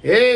હે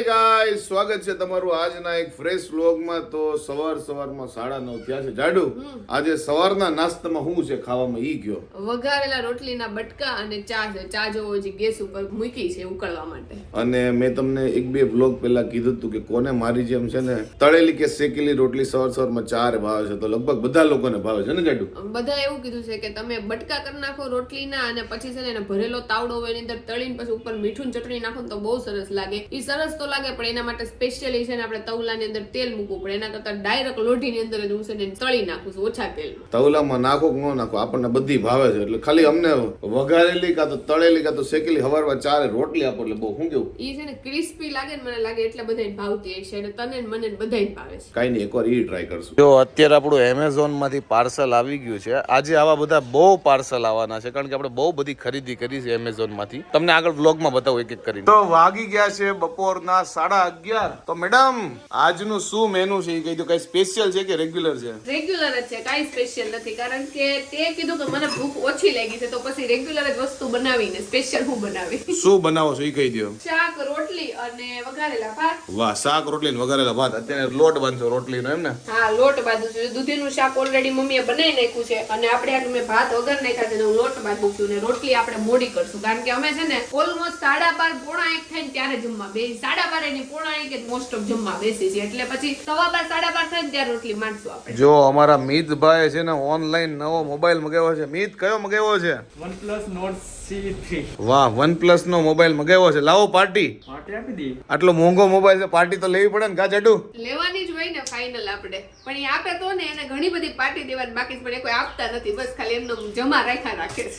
ગાય સ્વાગત છે તમારું આજના એક ફ્રેશ વ્લોગમાં તો સવાર સવારમાં સાડા નવ થયા છે. જાડુ આજે સવારના નાસ્તામાં શું છે? ખાવામાં ઈ ગયો વઘારેલા રોટલીના બટકા અને ચા છે. ચા જોવો જે ગેસ ઉપર મૂકી છે ઉકળવા માટે. અને મેં તમને એક બે વ્લોગ પહેલા કીધું હતું કે કોને મારી જેમ છે ને તળેલી કે શેકેલી રોટલી સવાર સવારમાં ચાર ભાવે છે. તો લગભગ બધા લોકોને ભાવે છે ને જાડુ? બધા એવું કીધું છે કે તમે બટકા કરી નાખો રોટલીના અને પછી છે ને ભરેલો તાવડો હોય એની અંદર તળીને પછી ઉપર મીઠું ચટણી નાખો તો બહુ સરસ લાગે. ઈ સરસ તો લાગે પણ એના માટે સ્પેશિયલી છે ને આપણે તવલાની અંદર તેલ મૂકવું પડે. એના કરતાં ડાયરેક્ટ લોઢીની અંદર જ હું છે ને તળી નાખું છું ઓછા તેલમાં. તવલામાં નાખો કે ન નાખો આપણને બધી ભાવે છે. એટલે ખાલી અમને વઘારેલી કાં તો તળેલી કાં તો શેકેલી હવારમાં ચારે રોટલી આપો એટલે બહુ શું કેવું? એ છે ને ક્રિસ્પી લાગે ને મને લાગે એટલે બધાને ભાવતી છે. અને તને મને બધા બધાને ભાવે છે. કાંઈ નહીં એકવાર ઈ ટ્રાય કરશું. જો અત્યારે આપણું એમેઝોનમાંથી પાર્સલ આવી ગયું છે આજે આવા બધા બહુ પાર્સલ આવવાના છે કારણ કે આપણે બહુ બધી ખરીદી કરી છે એમેઝોનમાંથી. તમને આગળ વ્લોગમાં બતાવું એક એક કરીને. તો વાગી ગયા છે બપોરના સાડા અગિયાર. તો મેડમ આજનું શું મેનુ છે? એ કહી દો કઈ સ્પેશિયલ છે કે રેગ્યુલર છે? રેગ્યુલર જ છે કાંઈ સ્પેશિયલ નથી કારણ કે તે કીધું કે મને ભૂખ ઓછી લાગી છે તો પછી રેગ્યુલર જ વસ્તુ બનાવીને સ્પેશિયલ હું બનાવી શું બનાવો છો? એ કહી દો. શાક રોટલી અને વઘારેલા ભાત. વાહ શાક રોટલી ને વઘારેલા ભાત. અત્યારે લોટ બાંધશો રોટલીનો એમ ને? હા લોટ બાંધું છું. દૂધીનું શાક ઓલરેડી મમ્મીએ બનાવી નાખ્યું છે અને આપણે આટલું મેં ભાત વગર નાખ્યા છે હું લોટ બાંધું છું ને રોટલી આપણે મોડી કરશું. કારણ કે અમે છે ને ઓલમોસ્ટ સાડા બાર પોણા એક થાય ને ત્યારે જમવા. બે સાડા બાર એની પોણા મોસ્ટ ઓફ જમવા બેસી છે. એટલે પછી સવા બાર સાડા બાર થાય ને ત્યારે રોટલી માંડશું આપણે. જો અમારા મિતભાઈ છે ને ઓનલાઈન નવો મોબાઈલ મગાવ્યો છે. મિત કયો મગાવ્યો છે? OnePlus Nord C3 વાહ વન પ્લસ નો મોબાઈલ મગાવ્યો છે. લાવો પાર્ટી. પાર્ટી આપી દઈએ. આટલો મોંઘો મોબાઈલ છે પાર્ટી તો લેવી પડે ને કા જાડુ? લેવાની જ હોય ને ફાઇનલ આપણે. પણ એ આપે તો ને એને ઘણી બધી પાર્ટી દેવાની બાકી પણ એ કોઈ આપતા નથી. બસ ખાલી એમનો જમા રાખ્યા રાખે છે.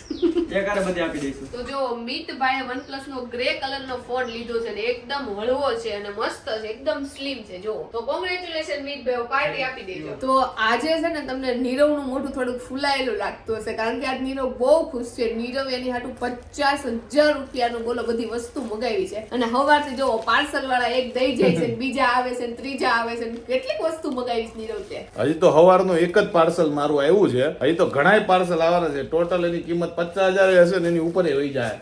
એક હારે બધી આપી દઈશું. તો જો મિતભાઈએ OnePlus નો ગ્રે કલર નો ફોન લીધો છે ને એકદમ હળવો છે અને મસ્ત છે એકદમ સ્લિમ છે. જો તો કોંગ્રેચ્યુલેશન મિતભાઈ પાર્ટી આપી દેજો. તો આજે છે ને તમને નીરવનું મોઢું થોડુંક ફૂલાયેલું લાગતું હશે કારણ કે આજ નીરવ બહુ ખુશ છે. નીરવ એની હાટું પચાસ હજાર રૂપિયાનું બોલો બધી વસ્તુ મગાવી છે. અને હવારથી જો પાર્સલ વાળા એક દઈ જાય છે બીજા આવે છે ત્રીજા આવે છે કેટલીક વસ્તુ મગાવી છે નીરવ તે. હજી તો સવારનું એક જ પાર્સલ મારું આવ્યું છે. હજી તો ઘણાય પાર્સલ આવવાના છે. ટોટલ એની કિંમત પચાસ હજાર હશે ને એની ઉપર એ જાય.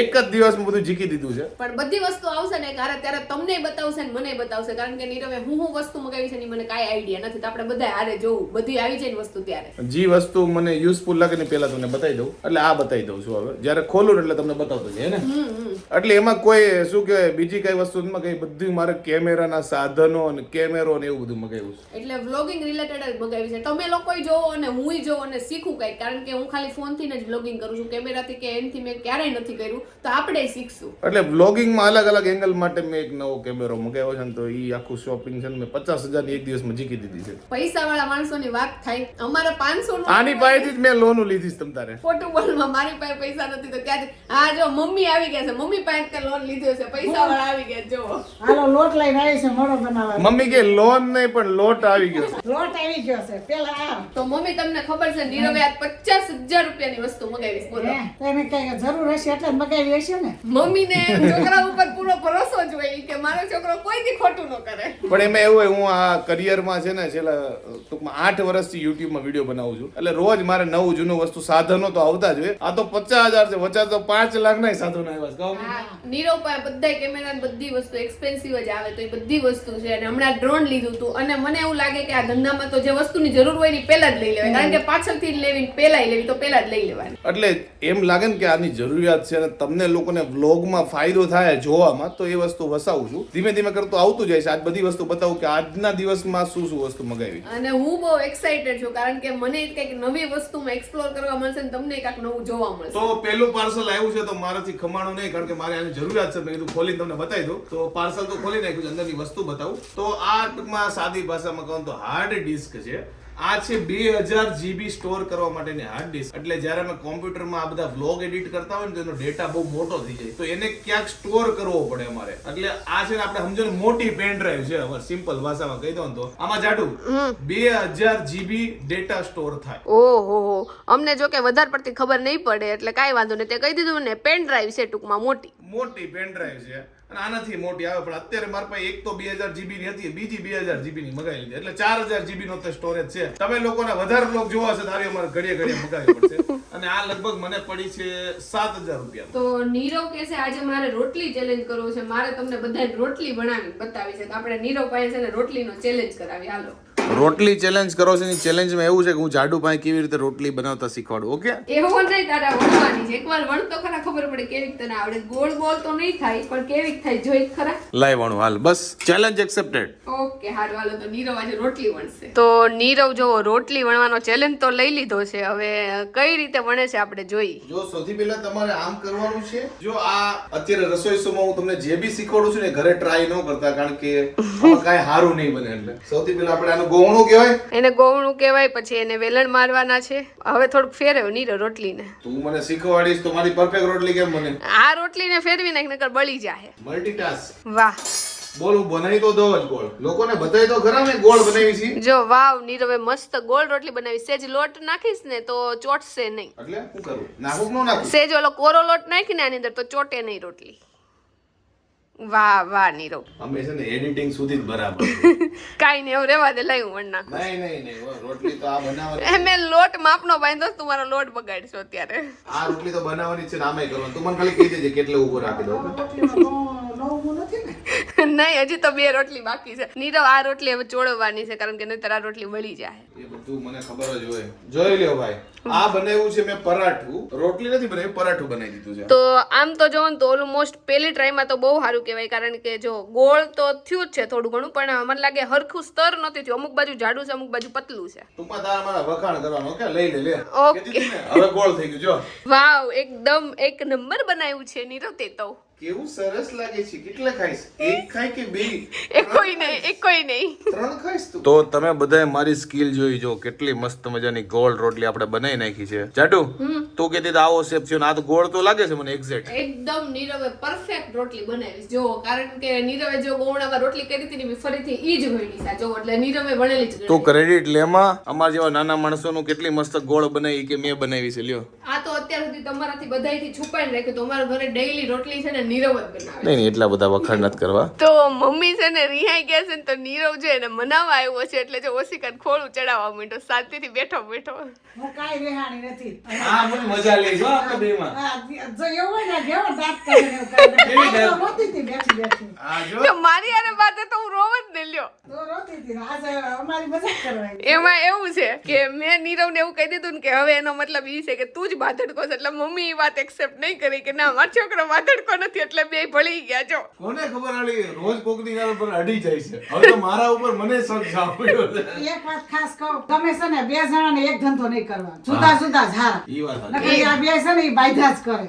એક જ દિવસમાં બધું જીકી દીધું છે. પણ બધી વસ્તુ આવશે ને ત્યારે ત્યારે તમને બતાવશે ને મને બતાવશે. કારણ કે નીરવે હું હું વસ્તુ મગાવી છે ને મને કાંઈ આઈડિયા નથી. તો આપણે બધા હારે જોવું. બધી આવી જાય ને વસ્તુ ત્યારે. જે વસ્તુ મને યુઝફુલ લાગે ને પેલા તમને બતાવી દઉં. એટલે આ બતાવી દઉં છું હવે. જ્યારે ખોલું એટલે તમને બતાવતો છે ને? એટલે એમાં કોઈ શું કે બીજી કઈ વસ્તુ કઈ બધું મારે કેમેરાના સાધનો અને કેમેરો ને એવું બધું મગાવ્યું છે? એટલે વ્લોગિંગ રિલેટેડ જ મગાવી છે. તમે લોકો જોવો અને હું જોવો અને શીખું કઈ કારણ કે હું ખાલી ફોનથી જ વ્લોગિંગ કરું છું. કેમેરાથી કે એનથી મેં ક્યારેય નથી કર્યું. તો આપણે શીખશું. એટલે બ્લોગિંગમાં અલગ અલગ એંગલ માટે મેં એક નવો કેમેરો મગાવ્યો છે ને તો એ આખું શોપિંગ છે ને મેં પચાસ હજારની એક દિવસમાં જીકી દીધી છે. પૈસા વાળા માણસોની વાત થાય. અમારે પાંચસો આની પાસેથી જ મેં લોન લીધી છે તમ તારે. ખોટું બોલમાં મારી પાસે પૈસા નથી તો ક્યાંથી? હા જો મમ્મી આવી ગયા છે. મમ્મી પાસે લોન લીધો છે. પૈસા વાળા આવી ગયા જો. હાલો લોટ લઈને આવી છે મોડો બનાવવા. મમ્મી કે લોન નહીં પણ લોટ આવી ગયો છે. લોટ આવી ગયો છે. પેલા તો મમ્મી તમને ખબર છે નીરવે આજ પચાસ હજાર રૂપિયાની વસ્તુ મગાવી બોલો. એને કઈ જરૂર હશે એટલે મગાવી હશે ને? મમ્મીને છોકરા ઉપર પૂરો ભરોસો જ હોય કે મારો છોકરો કોઈ દી ખોટું ન કરે. પણ એમાં એવું હોય હું આ કરિયરમાં છે ને છેલ્લા ટૂંકમાં આઠ વર્ષથી યુટ્યુબમાં વીડિયો બનાવું છું. એટલે રોજ મારે નવું જૂનું વસ્તુ સાધનો તો આવતા જ હોય. આ તો પચાસ હજાર છે વચ્ચે તો પાંચ લાખ ના સાધનો આવ્યા કહો નીરવ પાસે બધા કેમેરા બધી વસ્તુ એક્સપેન્સિવ જ આવે તો એ બધી વસ્તુ છે. અને હમણાં ડ્રોન લીધું હતું અને મને એવું લાગે કે આ ધંધામાં તો જે વસ્તુની જરૂર હોય ને પહેલા જ લઈ લેવાય. કારણ કે પાછળથી જ લેવી પહેલા લેવી તો પહેલા જ લઈ લેવાની. એટલે એમ લાગે ને કે આની જરૂરિયાત છે અને તમને લોકોને વ્લોગમાં ફાયદો થાય જોવામાં તો એ વસ્તુ વસાવું છું. ધીમે ધીમે કરતો આવતું જાય છે. આજ બધી વસ્તુ બતાવું કે આજના દિવસમાં શું શું વસ્તુ મગાવી. અને હું બહુ એક્સાઇટેડ છું કારણ કે મને કંઈક નવી વસ્તુમાં એક્સપ્લોર કરવા મળશે અને તમને કંઈક નવું જોવા મળશે. તો પેલું પાર્સલ આવ્યું છે, તો મારાથી ખમાણું નહીં, કારણ કે મારે આની જરૂરિયાત છે, મેં કીધું ખોલીને તમને બતાવી દઉં. તો પાર્સલ તો ખોલી નાખ્યું અંદરની વસ્તુ બતાવું. તો આ ટૂંકમાં સાદી ભાષામાં કહું તો હાર્ડ ડિસ્ક છે. આ છે બે હજાર જીબી સ્ટોર કરવા માટેની હાર્ડ ડિસ્ક એટલે જ્યારે અમે કોમ્પ્યુટરમાં આ બધા વ્લોગ એડિટ કરતા હોય ને તો એનો ડેટા બહુ મોટો થઈ જાય. તો એને ક્યાંક સ્ટોર કરવો પડે અમારે. એટલે આ છે ને આપણે સમજો ને મોટી પેન ડ્રાઈવ છે. અમારે સિમ્પલ ભાષામાં કહી દો તો. આમાં જાડું બે હજાર જીબી ડેટા સ્ટોર થાય. ઓહો અમને જો કે વધારે પડતી ખબર નહીં પડે એટલે કાંઈ વાંધો નહીં. તે કહી દીધું ને પેન ડ્રાઈવ છે ટૂંકમાં મોટી. મોટી પેન ડ્રાઈવ છે. અને આનાથી મોટી આવે, પણ અત્યારે મારી પાસે એક તો બે હજાર જીબી ની હતી, બીજી બે હજાર જીબી ની મગાવી લીધી. એટલે ચાર હજાર જીબી નો સ્ટોરેજ છે. તમે લોકોને વધારે લોકો જોવા છે તારી અમારે ઘડીએ ઘડીએ મગાવી પડશે. અને આ લગભગ મને પડી છે સાત હજાર રૂપિયા. તો નીરવ કે છે, આજે મારે રોટલી ચેલેન્જ કરવો છે. મારે તમને બધા રોટલી બનાવી બતાવી છે. તો આપણે નીરવ પાસે છે ને રોટલીનો ચેલેન્જ કરાવી હાલો. રોટલી ચેલેન્જ કરો છો એની ચેલેન્જમાં એવું છે કે હું જાડુ પાસે કેવી રીતે રોટલી બનાવતા શીખવાડું ઓકે એવું નહીં તારે વણવાની છે. એકવાર વણ તો ખરા ખબર પડે કેવી તને આવડે. ગોળ ગોળ તો નહીં થાય પણ કેવી થાય જોઈ ખરા. લાઈ વાણું હાલ બસ ચેલેન્જ એક્સેપ્ટેડ ઓકે હારું હાલો તો નીરવ આજે રોટલી વણશે. તો નીરવ જો રોટલી વણવાનો ચેલેન્જ તો લઈ લીધો છે. હવે કઈ રીતે વણે છે આપણે જોઈ. જો સૌથી પહેલા તમારે આમ કરવાનું છે. જો આ અત્યારે રસોઈ શોમાં હું તમને જે બી શીખવાડું છું ને ઘરે ટ્રાય ન કરતા કારણ કે કાંઈ સારું નહીં બને એટલે. સૌથી પહેલા આપણે આનું ગોવણું કહેવાય? એને ગોવણું કહેવાય પછી એને વેલણ મારવાના છે. હવે થોડુંક ફેરવ નીરવ રોટલીને. તું મને શીખવાડીશ તો મારી પરફેક્ટ રોટલી કેમ બને? આ રોટલીને ફેરવી નાખ નકર બળી જાય મલ્ટીટાસ્ક વાહ. બોલ હું બનાવી તો દઉં જ ગોળ. લોકોને બતાવી તો ખરા મેં ગોળ બનાવી છે. જો વાવ નીરવે મસ્ત ગોળ રોટલી બનાવી. સેજ લોટ નાખીશ ને તો ચોટશે નહીં. એટલે શું કરું? નાખું ન નાખું? સેજ ઓલો કોરો લોટ નાખીને આની અંદર તો ચોટે નહીં રોટલી. વાહ વાહ નીરવ. અમે છે ને એડિટિંગ સુધી જ બરાબર. કાઈ નહીં એવું રેવા દે લઈ હું વણ નહીં નહીં નહીં રોટલી તો આ બનાવવાની એ મેં લોટ માપનો બાંધ્યો તો તું મારો લોટ બગાડશો અત્યારે. આ રોટલી તો બનાવવાની છે ને આમે કરવાનું. તું મને ખાલી કહી દેજે કેટલે ઊભો રાખી દઉં. નહીં હજી તો બે રોટલી બાકી છે. નીરવ આ રોટલી હવે ચોળવવાની છે કારણ કે નહીતર આ રોટલી વળી જાય. એ બધું મને ખબર જ હોય. જોઈ લ્યો ભાઈ આ બનાવ્યું છે મેં પરાઠું. રોટલી નથી બનાવી પરાઠું બનાવી દીધું છે. તો આમ તો જો ને તો ઓલમોસ્ટ પહેલી ટ્રાયમાં તો બહુ સારું કહેવાય કારણ કે જો ગોળ તો થયું જ છે થોડું ઘણું પણ મને લાગે હરખું સ્તર નથી થયું. અમુક બાજુ જાડું છે અમુક બાજુ પતલું છે. ટૂંકમાં તારા મારા વખાણ કરવાનો ઓકે? લઈ લે લે. ઓકે. હવે ગોળ થઈ ગયું જો. વાવ એકદમ એક નંબર બનાવ્યું છે નીરવ તે તો. કેવું સરસ લાગે છે? કેટલા ખાઈશ? એક ખાય કે બે? એક કોઈ નહીં એક કોઈ નહીં. ત્રણ ખાઈશ તું? તો તમે બધાએ મારી સ્કિલ જોઈ જો કેટલી મસ્ત મજાની ગોળ રોટલી આપણે બનાવી નાખી છે. જાડુ તું કહેતી હતી આવો શેપ છે ને આ તો ગોળ તો લાગે છે મને એક્ઝેક્ટ એકદમ નીરવે પરફેક્ટ રોટલી બનાવી જો કારણ કે નીરવે જો ગોવણામાં રોટલી કરી હતી ને ફરીથી ઈ જ વણી છે જો એટલે નીરવે બનેલી જ તો ક્રેડિટ લેમાં અમાર જેવા નાના માણસોનું કેટલી મસ્ત ગોળ બનાવી કે મેં બનાવી છે લ્યો. આ તો અત્યાર સુધી તમારાથી બધાયથી છુપાઈને રાખ્યું. તો અમારા ઘરે ડેઈલી રોટલી છે ને નીરવ જ બનાવે નહીં એટલા બધા વખાણ નથી કરવા. તો મમ્મી છે ને રિહાઈ ગયા છે ને તો નીરવ છે એને મનાવા આવ્યો છે એટલે જો ઓશિકાને ખોળું ચડાવવા માંડ્યો શાંતિથી બેઠો બેઠો. હું કાઈ રેહાણી નથી. આ મને મજા લે જો આપણે બેમાં આ જો એવું હોય ને જેવો દાંત ને એવું? આ રોતી હતી બેઠી બેઠી. આ જો. તો મારી આને બાતે તો હું રોવ જ ને લ્યો. તો રોતી હતી આજે અમારી મજાક કરવાની એમાં એવું છે કે મેં નીરવને એવું કહી દીધું ને કે હવે એનો મતલબ ઈ છે કે તું જ બાધડકો છે એટલે મમ્મી એ વાત એક્સેપ્ટ નહીં કરી કે ના મારો છોકરો બાધડકો નથી એટલે બે ભળી ગયા છો કોને ખબર આલી? રોજ કોકની ગાલ પર અડી જાય છે. હવે તો મારા ઉપર મને શક જામ્યો એક વાત ખાસ કહો તમે છે ને બે જણાને એક ધંધો નહીં કરવાનો જુદા જુદા જ ઈ વાત. નકર આ બે છે ને ઈ બાયધા જ કરે.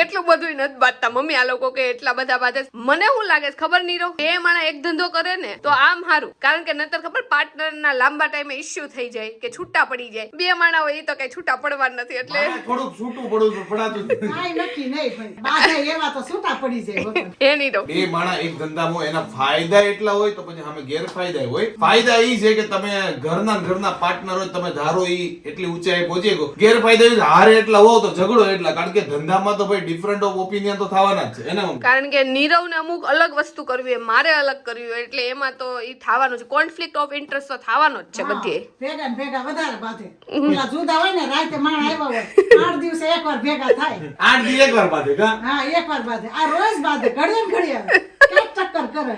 એટલું બધું નથી બાંધતા. મમ્મી આ લોકો કે એટલા બધા બાંધે મને શું લાગે છે? ખબર નહીં રહો. બે માણા એક ધંધો કરે ને તો આમ સારું કારણ કે નતર ખબર પાર્ટનર ના લાંબા ટાઈમે ઇશ્યુ થઈ જાય કે છૂટા પડી જાય. બે માણા હોય એ તો કઈ છૂટા પડવા નથી એટલે થોડુંક છૂટું પડું પડાતું જ નક્કી નહીં પણ બાધા એવા તો છૂટા પડી જાય વગર. એ બે માણા એક ધંધામાં એના ફાયદા એટલા હોય તો પછી સામે ગેરફાયદા હોય. ફાયદા ઈ છે કે તમે ઘરના ને ઘરના પાર્ટનર હોય તમે ધારો ઈ એટલી ઊંચાઈ પહોંચી ગયો. ગેરફાયદા ઈ હારે એટલા હો તો ઝઘડો એટલા. કારણ કે ધંધામાં તો ભાઈ ડિફરન્ટ ઓફ ઓપિનિયન તો થવાના જ છે. એને કારણ કે નીરવને અમુક અલગ વસ્તુ કરવી હોય મારે અલગ કરવી હોય એટલે એમાં તો ઈ થવાનું છે. કોન્ફ્લિક્ટ ઓફ ઇન્ટરેસ્ટ તો થવાનો જ છે બધે. ભેગા ભેગા વધારે બાંધે. પેલા જુદા હોય ને રાતે માણ આવ્યા હોય આઠ દિવસે એકવાર ભેગા થાય. આઠ દી એક વાર બાંધે કા? હા એકવાર બાંધે આ રોજ બાંધે ઘડીએ ઘડીએ. ક્યાંક ટક્કર કરે.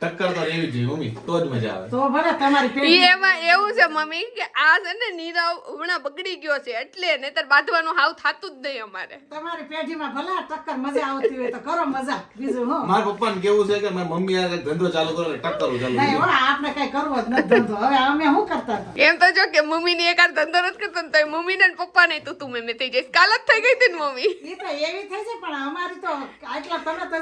ટક્કર તો રહેવી જોઈએ મમ્મી. તો જ મજા આવે. તો ભલે તમારી ઈ એમાં એવું છે મમ્મી કે આ છે ને નીરવ હમણાં બગડી ગયો છે એટલે નહીતર બાંધવાનું હાવ થાતું જ નહીં અમારે. તમારી પેઢીમાં ભલે ટક્કર મજા આવતી હોય તો કરો મજા બીજું હું. મારા પપ્પાને કેવું છે કે મારી મમ્મી આ ધંધો ચાલુ કરો ટક્કર ચાલુ નહીં હો આપણે કઈ કરવો જ નથી ધંધો. હવે અમે શું કરતા એમ તો જો કે મમ્મી ને એકાર ધંધો નથી કરતો ને તો મમ્મી ને પપ્પા ને તું તું મેં થઈ જઈશ. કાલ જ થઈ ગઈ હતી ને મમ્મી. એ તો એવી થઈ છે પણ અમારી તો આટલા તમે તો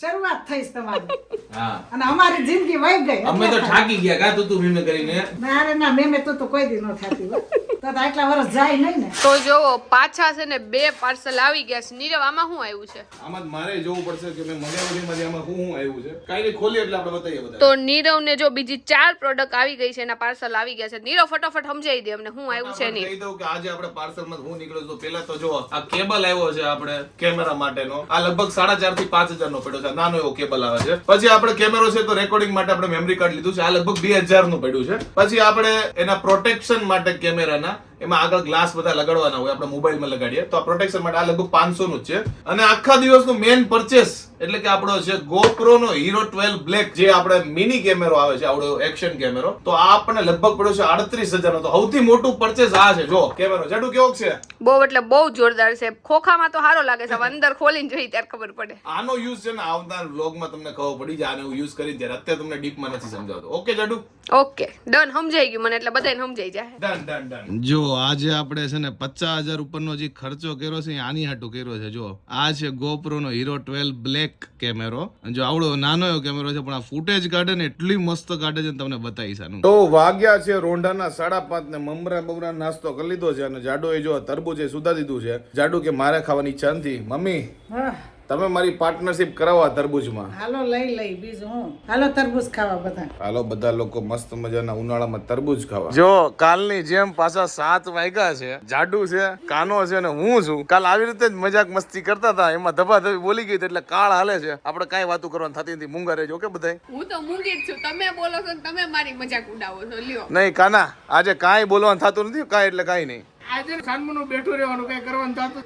શરૂઆત થઈ છે તમારી. હા. અને અમારી જિંદગી વહી ગઈ. અમે તો થાકી ગયા કા તું તું મીમે કરીને? ના રે ના મેં મેં તો તો કોઈ દી ન થતી હો. તો તો આટલા વર્ષ જાય નહીં ને. તો જો પાછા છે ને બે પાર્સલ આવી ગયા છે. નીરવ આમાં શું આવ્યું છે? આમાં મારે જોવું પડશે કે મેં મંગાવ્યું છે મારી આમાં શું શું આવ્યું છે? કાઈ નહીં ખોલીએ એટલે આપણે બતાવીએ બધા. તો નીરવ ને જો બીજી ચાર પ્રોડક્ટ આવી ગઈ છે એના પાર્સલ આવી ગયા છે. નીરવ ફટાફટ સમજાવી દે અમને શું આવ્યું છે નહીં. કહી દઉં કે આજે આપણે પાર્સલમાં હું નીકળ્યો તો પેલા તો જો આ કેબલ આવ્યો છે આપણે કેમેરા માટેનો. આ લગભગ સાડા ચારથી પાંચ હજાર નો પડ્યો છે નાનો એવો કેબલ આવે છે. પછી આપણે કેમેરો છે તો રેકોર્ડિંગ માટે આપણે મેમરી કાર્ડ લીધું છે. આ લગભગ બે નું પડ્યું છે. પછી આપણે એના પ્રોટેક્શન માટે કેમેરાના એમાં આગળ ગ્લાસ બધા લગાડવાના હોય આપણે મોબાઈલમાં લગાડીએ. તો આ પ્રોટેક્શન માટે આ લગભગ પાંચસો નું છે. અને આખા દિવસનું મેન પરચેસ એટલે કે આપણો છે ગોપ્રો નો હીરો 12 બ્લેક જે આપણે મિની કેમેરો આવે છે આવડો એક્શન કેમેરો તો આ આપણને લગભગ પડ્યો છે આડત્રીસ હજાર નો તો સૌથી મોટું પરચેસ આ છે. જો કેમેરો જડુ કેવો છે? બહુ એટલે બહુ જોરદાર છે. ખોખામાં તો સારો લાગે છે અંદર ખોલીને જોઈ ત્યારે ખબર પડે. આનો યુઝ છે ને આવનાર વ્લોગમાં તમને ખબર પડી જાય આને હું યુઝ કરી ત્યારે. અત્યારે તમને ડીપમાં નથી સમજાવતો. ઓકે જાડુ? ઓકે ડન સમજાઈ ગયું મને એટલે બધાને સમજાઈ જાય. ડન ડન ડન જો આજે આપણે છે ને પચાસ હજાર ઉપરનો જે ખર્ચો કર્યો છે એ આની હાટું કર્યો છે. જો આ છે GoPro નો હીરો 12 બ્લેક કેમેરો જો આવડો નાનો એવો કેમેરો છે પણ આ ફૂટેજ કાઢે ને એટલી મસ્ત કાઢે છે તમને બતાવીશ આનું. તો વાગ્યા છે રોંઢાના સાડા પાંચ ને મમરા બમરા નાસ્તો કરી લીધો છે અને જાડો એ જો તરબૂચ એ સુધા દીધું છે. જાડુ કે મારે ખાવાની ઈચ્છા નથી. મમ્મી હા. તમે મારી પાર્ટનરશિપ કરાવવા તરબૂચમાં. હાલો લઈ લઈ બીજું હું. હાલો તરબૂચ ખાવા બધા હાલો બધા લોકો મસ્ત મજાના ઉનાળામાં તરબૂચ ખાવા. જો કાલની જેમ પાછા સાત વાગ્યા છે જાડુ છે કાનો છે ને હું છું. કાલ આવી રીતે જ મજાક મસ્તી કરતા હતા એમાં ધબાધબી બોલી ગઈ એટલે કાળ હાલે છે. આપણે કાંઈ વાતો કરવાની થતી નથી. મૂંગા રહેજો કે બધા હું તો મૂંગી જ છું. તમે બોલો છો તમે મારી મજાક ઉડાવો છો. લ્યો. નહીં કાના આજે કાંઈ બોલવાનું થતું નથી કાંઈ એટલે કાંઈ નહીં.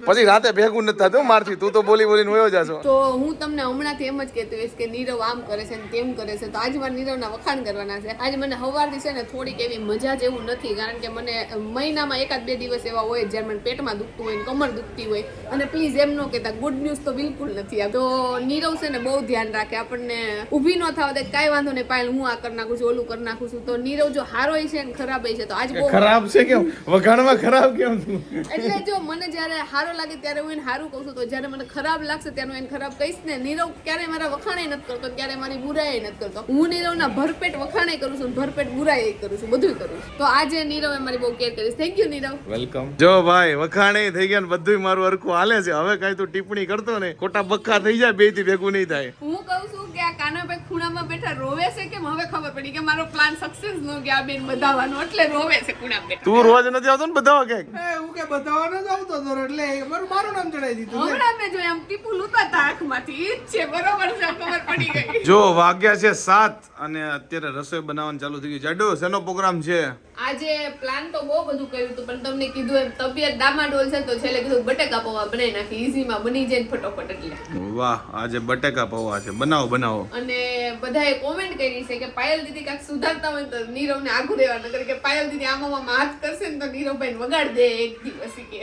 પછી રાતે ભેગું નથી થતું મારથી? તું તો બોલી બોલીને વયો જાશો. તો હું તમને હમણાંથી એમ જ કહેતી હોઈશ કે નીરવ આમ કરે છે ને તેમ કરે છે. તો આજ મારે નીરવના વખાણ કરવાના છે. આજે મને સવારથી છે ને થોડીક એવી મજા જેવું નથી કારણ કે મને મહિનામાં એકાદ બે દિવસ એવા હોય જ્યારે મને પેટમાં દુખતું હોય ને કમર દુખતી હોય. અને પ્લીઝ એમ ન કહેતા ગુડ ન્યૂઝ તો બિલકુલ નથી આ તો નીરવ છે ને બહુ ધ્યાન રાખે આપણને ઊભી ન થવા દે કાંઈ વાંધો નહીં પાયલ હું આ કરી નાખું છું ઓલું કરી નાખું છું. તો નીરવ જો હારો છે ને ખરાબ છે તો આજ બહુ ખરાબ છે કે વખાણમાં ખરાબ કેમ છું એટલે જો મને જ્યારે સારો લાગે ત્યારે હું એને સારું કહું છું. તો જ્યારે મને ખરાબ લાગશે ત્યારે હું એને ખરાબ કહીશ ને. નીરવ ક્યારે મારા વખાણે નથી કરતો ક્યારે મારી બુરાઈ નથી કરતો. હું નીરવના ભરપેટ વખાણે કરું છું ભરપેટ બુરાઈ કરું છું બધું કરું છું. તો આજે નીરવે મારી બહુ કેર કરીશ થેન્ક યુ નીરવ. વેલકમ જો ભાઈ વખાણે થઈ ગયા ને બધું મારું હરખું હાલે છે. હવે કાંઈ તું ટિપ્પણી કરતો ને ખોટા બક્કા થઈ જાય બેથી ભેગું નહીં થાય. હું કહું છું કાનાભાઈ ખૂણામાં બેઠા રોવે છે કેમ? હવે ખબર પડી કે મારો પ્લાન સક્સેસ નો ગયા બેન બધાવાનો એટલે રોવે છે ખૂણામાં બેઠા. તું રોજ નથી આવતો ને બધા કે એ હું કે બતાવવાનો જ આવતો હતો એટલે મારું મારું નામ ચડાવી દીધું હમણાં મેં જોયા આમ ટીપુ લૂંટાતા આંખમાંથી ઈ છે બરોબર છે ખબર પડી ગઈ. જો વાગ્યા છે સાત અને અત્યારે રસોઈ બનાવવાનું ચાલુ થઈ ગયું જાડો શેનો પ્રોગ્રામ છે? આજે પ્લાન તો બહુ બધું કર્યું હતું પણ તમને કીધું એમ તબિયત ડામાડોલ છે તો છેલ્લે કીધું બટેકા પૌવા બનાવી નાખી ઈઝીમાં બની જાય ને ફટોફટ એટલે. વાહ આજે બટેકા પૌવા છે. બનાવો બનાવો. અને બધાએ કોમેન્ટ કરી છે કે પાયલ દીદી કાક સુધારતા હોય તો તો નીરવને આઘું દેવા નગર કે પાયલ દીદી આમાં હાથ કરશે ને તો નીરવભાઈને વગાડ દે એક દિવસ કે.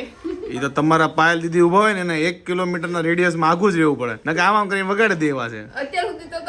એ તો તમારા પાયલ દીદી ઊભા હોય ને એક કિલોમીટરના રેડિયસમાં આઘું જ રહેવું પડે. નકે આમ આમ કરીને વગાડી દેવા છે. અત્યાર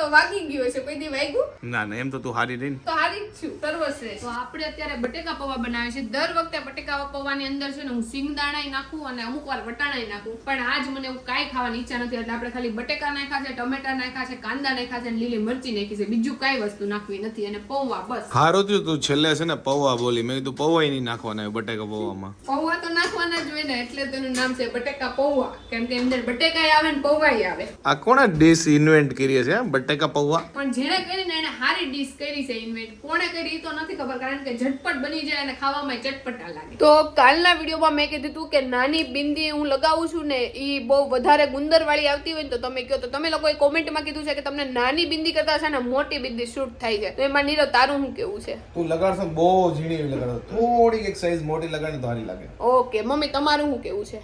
તો વાગી ગયો છે કોઈ દી વાગ્યું? ના ના એમ તો તું હારી રહી તો હારી જ છું સર્વશ્રેષ્ઠ તો આપણે અત્યારે બટેકા પૌવા બનાવે છે દર વખતે બટેકા પૌવાની અંદર છે ને હું સિંગદાણા નાખું અને અમુક વાર વટાણા નાખું. પણ આજ મને એવું કાંઈ ખાવાની ઈચ્છા નથી એટલે આપણે ખાલી બટેકા નાખ્યા છે ટમેટા નાખ્યા છે કાંદા નાખ્યા છે અને લીલી મરચી નાખી છે. બીજું કાંઈ વસ્તુ નાખવી નથી અને પૌવા બસ. હારું થયું તું છેલ્લે છે ને પૌવા બોલી. મેં કીધું પૌવા નહીં નાખવાના હોય બટેકા પૌવામાં. પૌવા તો નાખવાના જ હોય ને એટલે તેનું નામ છે બટેકા પૌવા. કેમ કે અંદર બટેકાય આવે ને પૌવાય આવે. આ કોણે ડીશ ઇન્વેન્ટ કરી છે બટેકા પૌવા? પણ જેણે કરીને એને હારી ડીશ કરી છે ઇન્વેન્ટ કોણે કરી તો નથી ખબર કારણ કે ઝટપટ બની જાય અને ખાવામાં ચટપટા લાગે. તો કાલના વિડીયોમાં મેં કીધું હતું કે નાની બિંદી હું લગાવું છું ને એ બહુ વધારે ગુંદર વાળી આવતી હોય ને તો તમે કહો. તો તમે લોકોએ કોમેન્ટમાં કીધું છે કે તમને નાની બિંદી કરતા છે ને મોટી બિંદી શૂટ થાય છે. તો એમાં નીરવ તારું શું કેવું છે? તું લગાડશો બહુ ઝીણી લગાડો. થોડીક એક સાઈઝ મોટી લગાડી તો સારી લાગે. ઓકે મમ્મી તમારું શું કેવું છે?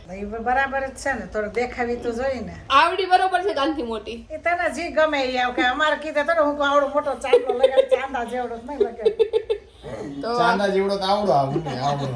બરાબર જ છે ને થોડું દેખાવી તો જોઈએ ને. આવડી બરોબર છે કાનથી મોટી. એ તને જે ગમે એ આવ અમારે કીધે તો હું આવડો મોટો ચાંદો લગાડી. ચાંદા જેવડો નહીં લગાડી. તો ચાંદા જેવડો તો આવડો આવડો આવડો.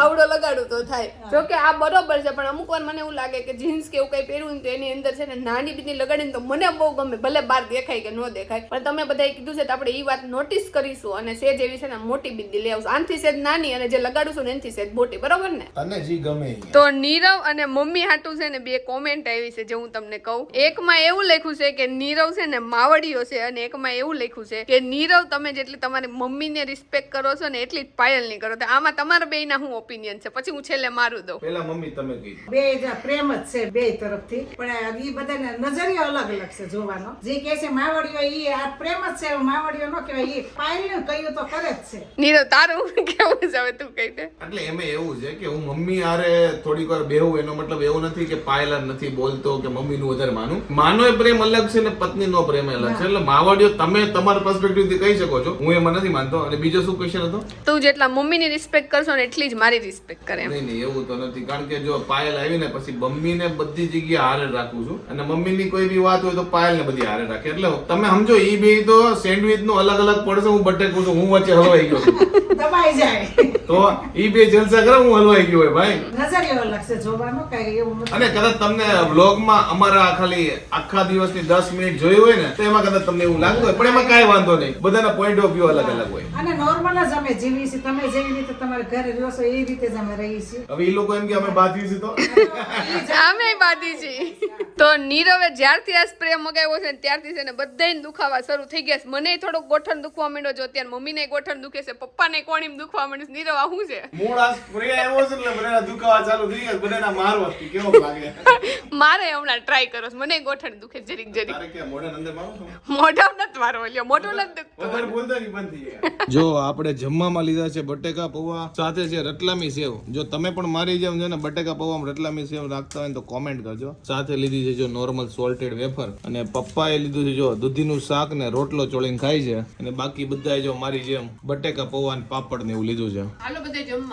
આવડો લગાડું તો થાય. જો કે આ બરોબર છે પણ અમુક વાર મને એવું લાગે કે જીન્સ કે એવું કઈ પહેરવું ને તો એની અંદર છે ને નાની બીની લગાડીને તો મને બહુ ગમે ભલે બહાર દેખાય કે ન દેખાય. પણ તમે બધાએ કીધું છે તો આપણે એ વાત નોટિસ કરીશું અને સેજ એવી છે ને મોટી બિંદી લઈ આવશું. આનથી સેજ નાની અને જે લગાડું છું ને એનથી સેજ મોટી બરોબર ને? તને જી ગમે તો નીરવ અને મમ્મી હાટું છે ને બે કોમેન્ટ આવી છે જે હું તમને કહું. એકમાં એવું લખ્યું છે કે નીરવ છે ને માવડીઓ છે અને એકમાં એવું લખ્યું છે કે નીરવ તમે જેટલી તમારી મમ્મીને રિસ્પેક્ટ કરો છો ને એટલી જ પાયલની કરો. તો આમાં તમારા બેયના હું ઓપિનિયન છે? પછી હું છેલ્લે મારું દઉં. પેલા મમ્મી તમે કીધું બે પ્રેમ જ છે બે તરફથી. પણ એ બધાને નજરિયો અલગ અલગ છે જોવાનો. જે કે છે માવડીઓ ઈ આ પ્રેમ જ છે માવડીઓ નો કહેવાય. ઈ પાયલ કહ્યું તો કરે જ છે. નીરવ તારું કેવું છે હવે તું કહી દે. એટલે એમાં એવું છે કે હું મમ્મી હારે થોડીક વાર બેહું એનો મતલબ એવું નથી કે પાયલા નથી બોલતો કે મમ્મી નું વધારે માનું. માનો એ પ્રેમ અલગ છે ને પત્ની નો પ્રેમ અલગ છે. એટલે માવડીઓ તમે તમારા પર્સપેક્ટિવથી કહી શકો છો. હું એમાં નથી માનતો. અને બીજો શું ક્વેશ્ચન હતો? તું જેટલા મમ્મીની રિસ્પેક્ટ કરશો ને એટલી જ મારી રિસ્પેક્ટ કરે નહીં નહીં એવું તો નથી. કારણ કે જો પાયલ આવી ને પછી મમ્મીને બધી જગ્યાએ હારે રાખું છું. અને મમ્મીની કોઈ બી વાત હોય તો પાયલને બધી હારે રાખે. એટલે તમે સમજો એ બે તો સેન્ડવિચનું અલગ અલગ પડશે હું બટેકું છું હું વચ્ચે હલવાઈ ગયો છું. દબાઈ જાય. તો ઈ બે જલસા કરે હું હલવાઈ ગયો હોય ભાઈ. અને કદાચ તમને વ્લોગમાં અમારા ખાલી આખા દિવસની દસ મિનિટ જોઈ હોય ને તો એમાં કદાચ તમને એવું લાગતું હોય પણ એમાં કાંઈ વાંધો નહીં. બધાના પોઈન્ટ ઓફ વ્યૂ અલગ અલગ હોય. અને નોર્મલ જ અમે જીવીએ છીએ. તમે જેવી રીતે તમારે ઘરે રહ્યો છો એ રીતે જ અમે રહીએ છીએ. હવે એ લોકો એમ કે અમે બાધી છીએ તો? અમે બાધી છીએ. તો નીરવે જ્યારથી આ સ્પ્રે મગાવ્યો છે ને ત્યારથી છે ને બધાને દુખાવા શરૂ થઈ ગયા છે. મને થોડો ગોઠણ દુખવા માંડ્યો જો અત્યારે મમ્મીને ગોઠણ દુખે છે પપ્પાને કોણીમ દુખવા માંડ્યું છે. નીરવ આ શું છે? મૂળ આ સ્પ્રે આવ્યો છે એટલે બધાના દુખાવા ચાલુ થઈ ગયા બધાના મારવા કેવો લાગે? મારે હમણાં ટ્રાય કરો છો. મને ગોઠણ દુખે જરીક જરીક. મોઢા કે મારો મોઢા નથી મારો લ્યો મોઢું નથી જો વધારે આપણે જમવામાં લીધા છે બટેકા પૌવા સાથે છે રતલામી સેવ. જો તમે પણ મારી જેમ છે ને બટેકા પૌવામાં રતલામી સેવ રાખતા હોય ને તો કોમેન્ટ કરજો. સાથે લીધી છે જો નોર્મલ સોલ્ટેડ વેફર અને પપ્પાએ લીધું છે જો દૂધીનું શાક ને રોટલો ચોળીને ખાય છે. અને બાકી બધાએ જો મારી જેમ બટેકા પૌવા ને પાપડ ને એવું લીધું છે.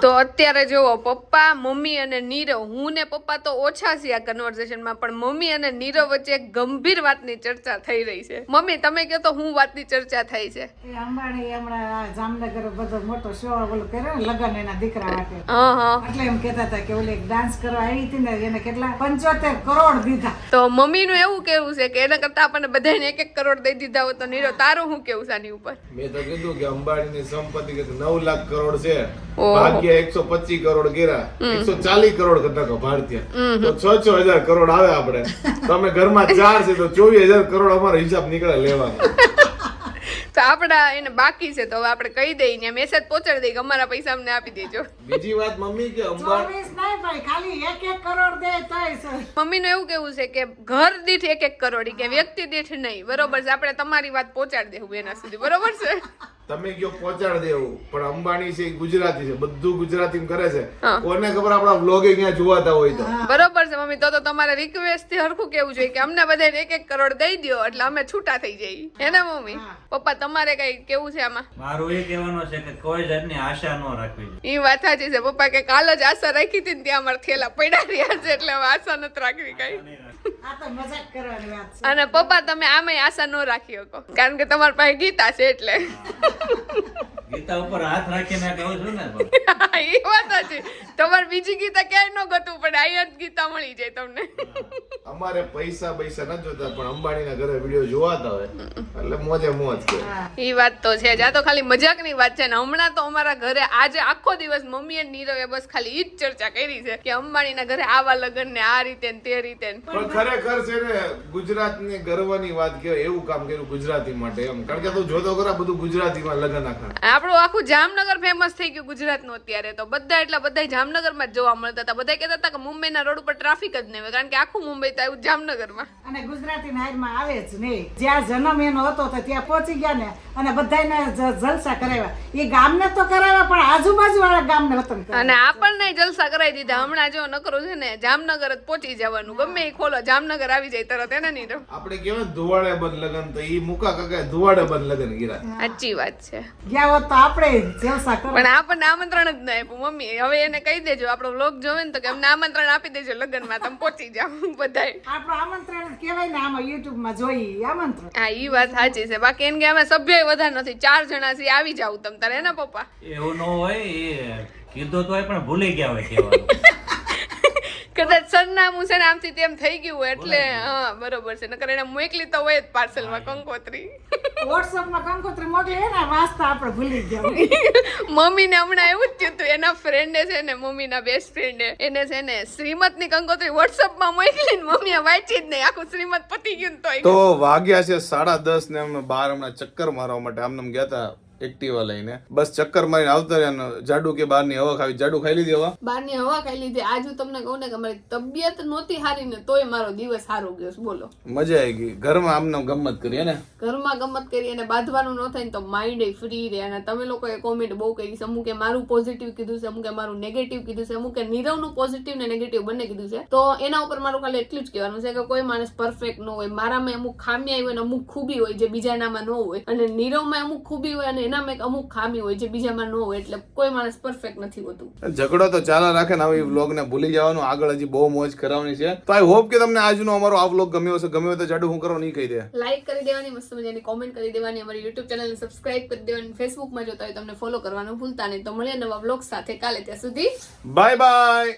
તો અત્યારે જુઓ પપ્પા મમ્મી અને નીરવ હું ને પપ્પા તો ઓછા છે આ કન્વર્ઝેશનમાં પણ મમ્મી અને નીરવ વચ્ચે ગંભીર વાતની ચર્ચા થઈ રહી છે. મમ્મી તમે કહો તો હું વાતની ચર્ચા થઈ છે? એ અંબાણી હમણાં આ જામનગર બધો મોટો શો ઓલો કર્યો ને લગન એના દીકરા માટે. એટલે એમ કહેતા હતા કે ઓલી ડાન્સ કરવા આવી હતી ને એને કેટલા પંચોતેર કરોડ દીધા. તો મમ્મી નું એવું કેવું છે કે એના કરતા આપણને બધાને એક એક કરોડ દઈ દીધા હોય તો નીરો તારું શું કેવું છે આની ઉપર? મેં તો કીધું કે અંબાણીની સંપત્તિ કે નવ લાખ કરોડ છે. ભાગ્ય એકસો પચીસ કરોડ ગેરા એકસો ચાલીસ કરોડ કરતા કહો ભારતીય તો છ છ હજાર કરોડ આવે આપણે. તમે અમે ઘરમાં ચાર છે તો ચોવીસ હજાર કરોડ અમારો હિસાબ નીકળે લેવાનો. તો આપણા એને બાકી છે તો હવે આપણે કહી દઈએ ને મેસેજ પહોંચાડી દઈએ કે અમારા પૈસા અમને આપી દેજો. બીજી વાત મમ્મી કે. મમ્મીનું એવું કેવું છે કે ઘર દીઠ એક એક કરોડ કે વ્યક્તિ દીઠ નહીં. બરોબર છે આપણે તમારી વાત પહોંચાડી દેવું એના સુધી. બરોબર છે? તમે કયો પહોંચાડ દેવું. પણ અંબાણી છે ગુજરાતી છે બધું ગુજરાતી કરે છે. કોને ખબર આપણા વ્લોગ અહીંયા જોવાતા હોય તો. બરોબર છે મમ્મી તો તો તમારે રિક્વેસ્ટથી હરખું કેવું જોઈએ કે અમને બધાને એક એક કરોડ દઈ દ્યો એટલે અમે છૂટા થઈ જઈએ. હે ને મમ્મી? પપ્પા તમારે કઈ કેવું છે આમાં? મારું એ કહેવાનું છે કે કોઈ જાતની આશા ન રાખવી જોઈએ. એ વાત સાચી છે પપ્પા કે કાલ જ આશા રાખી હતી ને ત્યાં અમારા થેલા પડ્યા રહ્યા છે એટલે આશા નથી રાખવી કઈ. આ તો મજાક કરવાની વાત છે. અને પપ્પા તમે આમે આશા ન રાખી શકો. કારણ કે તમારી પાસે ગીતા છે એટલે. ગીતા ઉપર હાથ રાખીને કહું છું ને એ વાત સાચી. તમારે બીજી ગીતા ક્યાંય ન ગતું પડે આ જ ગીતા મળી જાય તમને. અમારે પૈસા પૈસા ન જોતા પણ અંબાણીના ઘરે વીડિયો જોવાતા હોય. એટલે મોજે મોજ એ વાત તો છે જા. તો ખાલી મજાકની વાત છે ને હમણાં તો અમારા ઘરે આજે આખો દિવસ મમ્મી અને નીરવે બસ ખાલી ઈ જ ચર્ચા કરી છે કે અંબાણીના ઘરે આવા લગ્ન ને આ રીતે ને તે રીતે પણ ખરેખર છે ને ગુજરાતની ગર્વની વાત કહેવાય એવું કામ કર્યું ગુજરાતી માટે એમ. કારણ કે તું જોતો ખરા બધું ગુજરાતીમાં લગન આખા. આપણું આખું જામનગર ફેમસ થઈ ગયું ગુજરાતનું અત્યારે તો. બધા એટલા બધા જામનગરમાં જ જોવા મળતા હતા. બધા કહેતા હતા કે મુંબઈના રોડ ઉપર ટ્રાફિક જ નહીં હોય કારણ કે આખું મુંબઈ તો આવ્યું જામનગરમાં. અને ગુજરાતી નાયરમાં આવે જ નહીં. જ્યાં જન્મ એનો હતો તો ત્યાં પહોંચી ગયા ને અને બધાને જલસા કરાવ્યા. એ ગામને તો કરાવ્યા પણ આજુબાજુ વાળા ગામને વતન અને આપણને જલસા કરાવી દીધા. હમણાં જો નકરો છે ને જામનગર જ પહોંચી જવાનું. ગમે એ ખોલો જામનગર આવી જાય તરત એને નહીં તો આપણે કહેવાય ધુવાડે બંધ લગ્ન તો ઈ મુકા કાકા ધુવાડે બંધ લગ્ન ગીરા સાચી વાત છે. ગયા હોત તો આપણે જલસા કરો પણ આપણને આમંત્રણ જ ન આપ્યું મમ્મી. હવે એને કહી દેજો આપણો વ્લોગ જોવે ને તો કે અમને આમંત્રણ આપી દેજો લગ્નમાં તમે પહોંચી જાઓ બધાય. આપણો આમંત્રણ કહેવાય ને આમાં માં જોઈ આમંત્રણ. હા ઈ વાત સાચી છે. બાકી એને કે અમે સભ્ય વધારે નથી ચાર જણા છે આવી જાવ તમ તારે એના પપ્પા? એવું ન હોય એ કીધું તો પણ ભૂલી ગયા હોય કહેવાનું. સરનામું છે ને આમથી તેમ થઈ ગયું એટલે હા બરોબર છે. નકર એને મોકલી તો હોય જ પાર્સલમાં કંકોત્રી. વોટ્સઅપમાં કંકોત્રી મોકલી એને ને વાંચતા આપણે ભૂલી ગયા મમ્મીને હમણાં એવું જ થયું હતું એના ફ્રેન્ડે છે ને મમ્મીના બેસ્ટ ફ્રેન્ડે એને છે ને શ્રીમતની કંકોત્રી વોટ્સઅપમાં મોકલી ને મમ્મીએ વાંચી જ નહીં. આખું શ્રીમત પતી ગયું તો વાગ્યા છે સાડા દસ ને અમે બાર હમણાં ચક્કર મારવા માટે આમને આમ ગયા હતા એક્ટિવા લઈને. બસ ચક્કર મારીને આવતા રહ્યા જાડુ કે બહારની હવા ખાવી. જાડુ ખાઈ લીધી હવા? બહારની હવા ખાઈ લીધી. આજ હું તમને કહું ને કે મારી તબિયત નહોતી સારી ને તોય મારો દિવસ સારો ગયો બોલો. મજા આવી ગઈ. ઘરમાં આમને ગમત કરી ને? ઘરમાં ગમત કરી અને બાંધવાનું ન થાય ને તો માઇન્ડ ફ્રી રહે. અને તમે લોકોએ કોમેન્ટ બહુ કરી છે. અમુકે મારું પોઝિટિવ કીધું છે અમુકે મારું નેગેટિવ કીધું છે અમુકે નીરવનું પોઝિટિવ ને નેગેટિવ બંને કીધું છે. તો એના ઉપર મારું ખાલી એટલું જ કહેવાનું છે કે કોઈ માણસ પરફેક્ટ ન હોય. મારામાં અમુક ખામી આવી હોય અને અમુક ખૂબી હોય જે બીજાનામાં ન હોય. અને નીરવમાં અમુક ખૂબી હોય અને એનામાં એક અમુક ખામી હોય જે બીજામાં ન હોય એટલે કોઈ માણસ પરફેક્ટ નથી હોતું. ઝઘડો તો ચાલા રાખે ને આવી વ્લોગ ને ભૂલી જવાનું. આગળ હજી બહુ મોજ કરાવવાની છે. તો આઈ હોપ કે તમને આજનો અમારો આ વ્લોગ ગમ્યો હશે. ગમ્યો તો જાડુ હું કરો નહીં કહી દે. લાઈક કરી દેવાની મસ્ત મજાની કોમેન્ટ કરી દેવાની. અમારી યુટ્યુબ ચેનલને સબસ્ક્રાઇબ કરી દેવાની. ફેસબુકમાં જોતા હોય તમને ફોલો કરવાનું ભૂલતા નહીં. તો મળીએ નવા બ્લોગ સાથે. કાલે ત્યાં સુધી. Bye bye